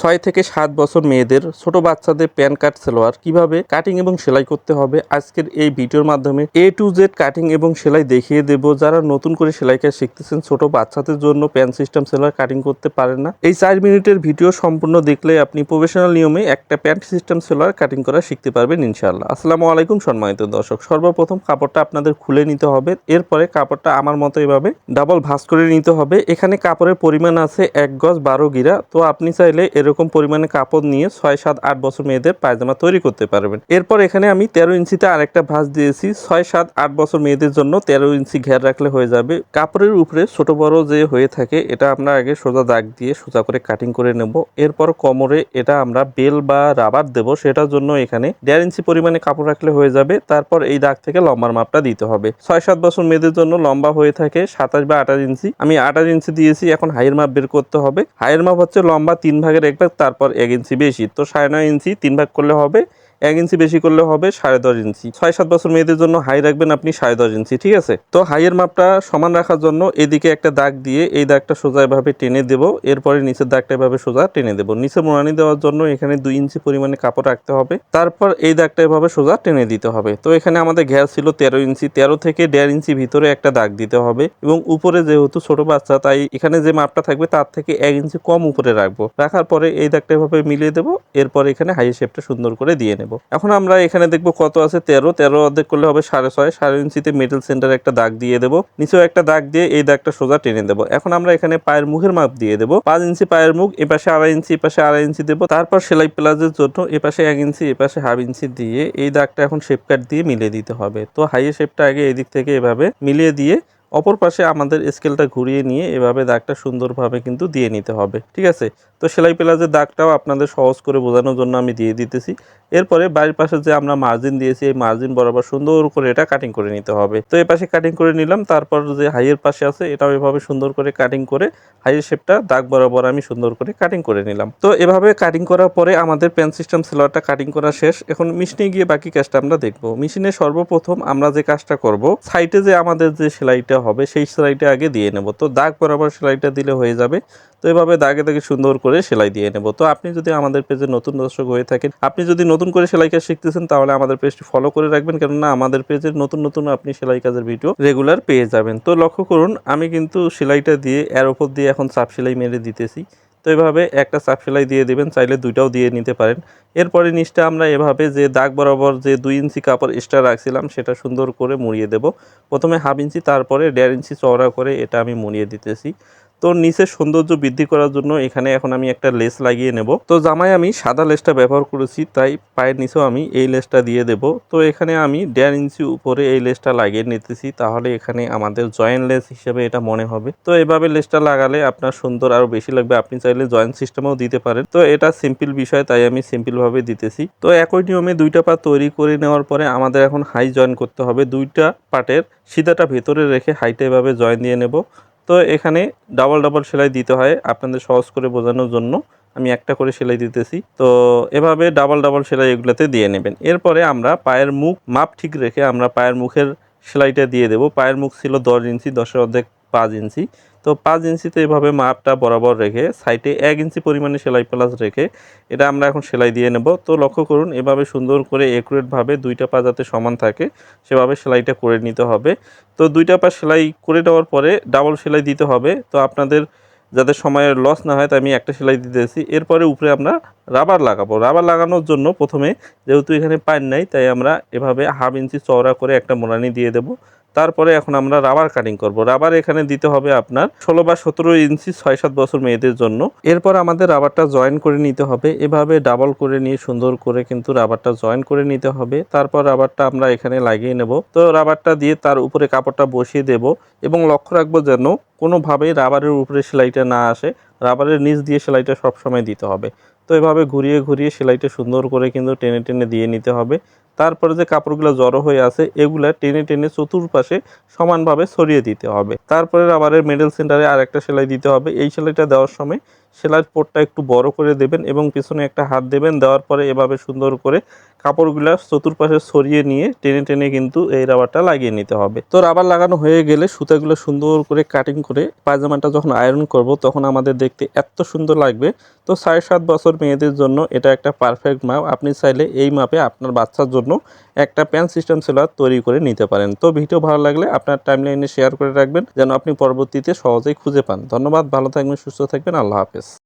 ছয় থেকে সাত বছর মেয়েদের ছোট বাচ্চাদের প্যান কাট সেলোয়ার কীভাবে কাটিং এবং সেলাই করতে হবে আজকের এই ভিডিওর মাধ্যমে এ টু জেড কাটিং এবং সেলাই দেখিয়ে দেব। যারা নতুন করে সেলাই কাজ শিখতেছেন, ছোট বাচ্চাদের জন্য প্যান সিস্টেম, সেলোয়ার কাটিং করতে পারেন না। এই চার মিনিটের ভিডিও সম্পূর্ণ দেখলে আপনি প্রফেশনাল নিয়মে একটা প্যান্ট সিস্টেম সেলার কাটিং করা শিখতে পারবেন ইনশাল্লাহ আসসালামু আলাইকুম সম্মানিত দর্শক, সর্বপ্রথম কাপড়টা আপনাদের খুলে নিতে হবে। এরপরে কাপড়টা আমার মতো এভাবে ডাবল ভাঁজ করে নিতে হবে। এখানে কাপড়ের পরিমাণ আছে এক গজ বারো গিরা। তো আপনি চাইলে এরকম পরিমাণে কাপড় নিয়ে ছয়, সাত, আট বছর মেয়েদের পায়জামা তৈরি করতে পারবেন। এরপর এখানে আমি তেরো ইঞ্চিতে আরেকটা ভাঁজ দিয়েছি। ছয়, সাত, আট বছর মেয়েদের জন্য তেরো ইঞ্চি ঘের রাখলে হয়ে যাবে। কাপড়ের উপরে ছোট বড় যে হয়ে থাকে, এটা আমরা আগে সোজা দাগ দিয়ে সোজা করে কাটিং করে নেব। এরপর কোমরে এটা আমরা বেল বা রাবার দেব। সেটার জন্য এখানে দেড় ইঞ্চি পরিমাণে কাপড় রাখলে হয়ে যাবে। তারপর এই দাগ থেকে লম্বার মাপটা দিতে হবে। ছয়, সাত বছর মেয়েদের জন্য লম্বা হয়ে থাকে সাতাশ বা আঠাশ ইঞ্চি। আমি আঠাশ ইঞ্চি দিয়েছি। এখন হাইয়ের মাপ বের করতে হবে। হাইয়ের মাপ হচ্ছে লম্বা তিন ভাগের এক ভাগ তারপর এক ইঞ্চি বেশি। তো সাড়ে নয় ইঞ্চি তিন ভাগ করলে হবে এক ইঞ্চি বেশি করলে হবে সাড়ে দশ ইঞ্চি। ছয়, সাত বছর মেয়েদের জন্য হাই রাখবেন আপনি সাড়ে দশ ইঞ্চি, ঠিক আছে? তো হাইয়ের মাপটা সমান রাখার জন্য এদিকে একটা দাগ দিয়ে এই দাগটা সোজা এভাবে টেনে দেবো, এরপরে নিচের দাগটা এভাবে সোজা টেনে দেবো। নিচে মোড়ানি দেওয়ার জন্য এখানে দুই ইঞ্চি পরিমাণে কাপড় রাখতে হবে। তারপর এই দাগটা এভাবে সোজা টেনে দিতে হবে। তো এখানে আমাদের গ্যাস ছিল তেরো ইঞ্চি। তেরো থেকে দেড় ইঞ্চি ভিতরে একটা দাগ দিতে হবে এবং উপরে যেহেতু ছোট বাচ্চা, তাই এখানে যে মাপটা থাকবে তার থেকে এক ইঞ্চি কম উপরে রাখব। রাখার পরে এই দাগটা এভাবে মিলিয়ে দেবো, এরপর এখানে হাই শেপটা সুন্দর করে দিয়ে নেব। এখন আমরা এখানে দেখব কত আছে তেরো। তেরো অর্ধেক করলে হবে সাড়ে ছয়। সাড়ে ইঞ্চিতে মিডল সেন্টারে একটা দাগ দিয়ে দেবো। নিচেও একটা দাগ দিয়ে এই দাগটা সোজা টেনে দেবো। এখন আমরা এখানে পায়ের মুখের মাপ দিয়ে দেবো। পাঁচ ইঞ্চি পায়ের মুখ, এ পাশে আড়াই ইঞ্চি, এ পাশে আড়াই ইঞ্চি দেবো। তারপর সেলাই প্লাজের জন্য এ পাশে এক ইঞ্চি, এ পাশে হাফ ইঞ্চি দিয়ে এই দাগটা এখন শেপ কাট দিয়ে মিলিয়ে দিতে হবে। তো হাইয়ের শেপটা আগে এদিক থেকে এভাবে মিলিয়ে দিয়ে অপর পাশে আমাদের স্কেলটা ঘুরিয়ে নিয়ে এভাবে দাগটা সুন্দরভাবে কিন্তু দিয়ে নিতে হবে, ঠিক আছে? তো সেলাই প্লাজের দাগটাও আপনাদের সহজ করে বোঝানোর জন্য আমি দিয়ে দিতেছি। এরপরে বাড়ির পাশে যে আমরা মার্জিন দিয়েছি, এই মার্জিন বরাবর সুন্দর করে এটা কাটিং করে নিতে হবে। তো এই পাশে কাটিং করে নিলাম, তারপর যে হাইয়ের পাশে আছে, এটাও এভাবে সুন্দর করে কাটিং করে হাইয়ের শেপটা দাগ বরাবর আমি সুন্দর করে কাটিং করে নিলাম। তো এভাবে কাটিং করার পরে আমাদের পেন সিস্টেম সেলোয়ারটা কাটিং করা শেষ। এখন মেশিনে গিয়ে বাকি কাজটা আমরা দেখব। মেশিনে সর্বপ্রথম আমরা যে কাজটা করব সাইটে যে আমাদের যে সেলাইটা হবে, সেই সেলাইটা আগে দিয়ে নেব। তো দাগ বরাবর সেলাইটা দিলে হয়ে যাবে। তো এভাবে দাগে দাগে সুন্দর করে সেলাই দিয়ে নেব। তো আপনি যদি আমাদের পেজে নতুন দর্শক হয়ে থাকেন, আপনি যদি নতুন করে সেলাই কাজ শিখতেছেন, তাহলে আমাদের পেজটি ফলো করে রাখবেন। কেননা আমাদের পেজের নতুন নতুন আপনি সেলাই কাজের ভিডিও রেগুলার পেয়ে যাবেন। তো লক্ষ্য করুন, আমি কিন্তু সেলাইটা দিয়ে এর ওপর দিয়ে এখন চাপ সেলাই মেরে দিতেছি। তো এভাবে একটা চাপ সেলাই দিয়ে দেবেন, চাইলে দুইটাও দিয়ে নিতে পারেন। এরপরে নিচটা আমরা এভাবে যে দাগ বরাবর যে দুই ইঞ্চি কাপড় এক্সট্রা রাখছিলাম, সেটা সুন্দর করে মুড়িয়ে দেব। প্রথমে হাফ ইঞ্চি, তারপরে দেড় ইঞ্চি চওড়া করে এটা আমি মুড়িয়ে দিতেছি। তো নিচের সৌন্দর্য বৃদ্ধি করার জন্য এখানে এখন আমি একটা লেস লাগিয়ে নেব। তো জামায় আমি সাদা লেসটা ব্যবহার করেছি, তাই পায়ের নিচেও আমি এই লেসটা দিয়ে দেব। তো এখানে আমি দেড় ইঞ্চি উপরে এই লেসটা লাগিয়ে নিতেছি, তাহলে এখানে আমাদের জয়েন্ট লেস হিসেবে এটা মনে হবে। তো এভাবে লেসটা লাগালে আপনার সুন্দর আরও বেশি লাগবে, আপনি চাইলে জয়েন্ট সিস্টেমেও দিতে পারেন। তো এটা সিম্পল বিষয়, তাই আমি সিম্পলভাবে দিতেছি। তো একই নিয়মে দুইটা পা তৈরি করে নেওয়ার পরে আমাদের এখন হাই জয়েন করতে হবে। দুইটা পার্টের সিধাটা ভেতরে রেখে হাইটা এভাবে জয়েন দিয়ে নেব। তো এখানে ডাবল ডাবল সেলাই দিতে হয় আপনাদের সহজ করে বোঝানোর জন্য। আমি একটা করে সেলাই দিতেছি। তো এভাবে ডাবল ডাবল সেলাই এগুলোতে দিয়ে নেবেন। এরপরে আমরা পায়ের মুখ মাপ ঠিক রেখে আমরা পায়ের মুখের সেলাইটা দিয়ে দেব। পায়ের মুখ ছিল দশ ইঞ্চি, দশের অর্ধেক পাঁচ ইঞ্চি। তো পাঁচ ইঞ্চিতে এভাবে মাপটা বরাবর রেখে সাইডে এক ইঞ্চি পরিমাণে সেলাই প্লাস রেখে এটা আমরা এখন সেলাই দিয়ে নেব। তো লক্ষ্য করুন, এভাবে সুন্দর করে একুরেটভাবে দুইটা পা যাতে সমান থাকে, সেভাবে সেলাইটা করে নিতে হবে। তো দুইটা পা সেলাই করে দেওয়ার পরে ডাবল সেলাই দিতে হবে। তো আপনাদের যাতে সময়ের লস না হয়, তাই আমি একটা সেলাই দিতেছি। এরপরে উপরে আমরা রাবার লাগাবো। রাবার লাগানোর জন্য প্রথমে যেহেতু এখানে পাইন নাই, তাই আমরা এভাবে হাফ ইঞ্চি চওড়া করে একটা মোড়ানি দিয়ে দেবো। তারপরে এখন আমরা রাবার কাটিং করব। রাবার এখানে দিতে হবে আপনার ষোলো বা সতেরো ইঞ্চি ছয় সাত বছর মেয়েদের জন্য। এরপর আমাদের রাবারটা জয়েন করে নিতে হবে। এভাবে ডাবল করে নিয়ে সুন্দর করে কিন্তু রাবারটা জয়েন করে নিতে হবে। তারপর রাবারটা আমরা এখানে লাগিয়ে নেব। তো রাবারটা দিয়ে তার উপরে কাপড়টা বসিয়ে দেব এবং লক্ষ্য রাখব যেন কোনোভাবেই রাবারের উপরে সেলাইটা না আসে। রাবারের নিচ দিয়ে সেলাইটা সবসময় দিতে হবে। তো এভাবে ঘুরিয়ে ঘুরিয়ে সেলাইটা সুন্দর করে কিন্তু টেনে টেনে দিয়ে নিতে হবে। তারপরে যে কাপড়গুলো জড়ো হয়ে আছে, এগুলা টেনে টেনে চতুর্পাশে সমানভাবে ছড়িয়ে দিতে হবে। তারপরে আবার মিডল সেন্টারে আর একটা সেলাই দিতে হবে। এই সেলাইটা দেওয়ার সময় সেলাইয়ের পোটটা একটু বড় করে দেবেন এবং পিছনে একটা হাত দেবেন। দেওয়ার পরে এভাবে সুন্দর করে কাপড়গুলা চতুর্পাশে সরিয়ে নিয়ে টেনে টেনে কিন্তু এই রাবারটা লাগিয়ে নিতে হবে। তো রাবার লাগানো হয়ে গেলে সুতাগুলো সুন্দর করে কাটিং করে পায়জামাটা যখন আয়রন করব তখন আমাদের দেখতে এত সুন্দর লাগবে। তো সাড়ে সাত বছর মেয়েদের জন্য এটা একটা পারফেক্ট মাপ আপনি চাইলে এই মাপে আপনার বাচ্চার জন্য একটা প্যান সিস্টেম সেলার তৈরি করে নিতে পারেন। তো ভিডিও ভালো লাগলে আপনার টাইমলাইনে শেয়ার করে রাখবেন, যেন আপনি পরবর্তীতে সহজেই খুঁজে পান। ধন্যবাদ, ভালো থাকবেন, সুস্থ থাকবেন, আল্লাহ হাফেজ।